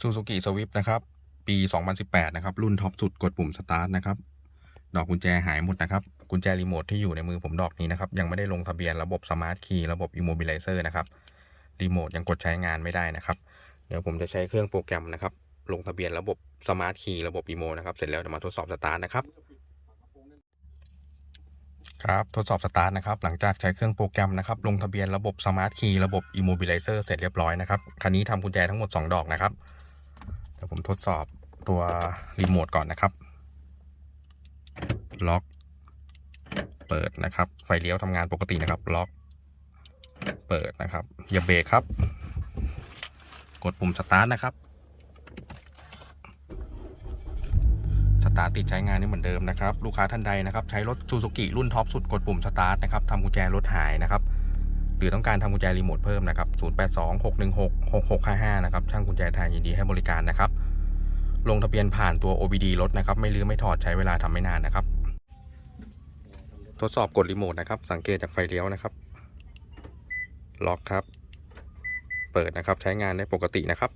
ซูซูกิสวิฟนะครับ ปี 2018 นะครับ รุ่นท็อปสุดกดปุ่มสตาร์ทนะครับ ดอกกุญแจหายหมดนะครับ กุญแจรีโมทที่อยู่ในมือผมดอกนี้นะครับ ยังไม่ได้ลงทะเบียนระบบสมาร์ทคีย์ระบบอิโมบิ l ลเซอร์นะครับ รีโมทยังกดใช้งานไม่ได้นะครับ เดี๋ยวผมจะใช้เครื่องโปรแกรมนะครับ ลงทะเบียนระบบสมาร์ทคีย์ระบบอีโมนะครับ เสร็จแล้วเดี๋ยวมาทดสอบสตาร์ทนะครับครับทดสอบสตาร์ทนะครับหลังจากใช้เครื่องโปรแกรมนะครับ ลงทะเบียนระบบสมาร์ทคีย์ระบบ Immobilizer เสร็จเรียบร้อยนะครับ คันนี้ทำกุญแจทั้งหมด 2 ดอกนะครับ ดี๋ยวผมทดสอบตัวรีโมทก่อนนะครับ ล็อก เปิดนะครับ ไฟเลี้ยวทำงานปกตินะครับ ล็อก เปิดนะครับ อย่าเบรกครับ กดปุ่มสตาร์ทนะครับ สตาร์ทติดใช้งานนี่เหมือนเดิมนะครับ ลูกค้าท่านใดนะครับ ใช้รถซูซูกิรุ่นท็อปสุดกดปุ่มสตาร์ทนะครับทำกุญแจรถหายนะครับ หรือต้องการทำกุญแจรีโมทเพิ่มนะครับ 0826166655 นะครับ ช่างกุญแจไทยยินดีให้บริการนะครับ ลงทะเบียนผ่านตัว OBD รถนะครับ ไม่ลื้อไม่ถอดใช้เวลาทำไม่นานนะครับ ทดสอบกดรีโมทนะครับ สังเกตจากไฟเลี้ยวนะครับ ล็อกครับ เปิดนะครับ ใช้งานได้ปกตินะครับ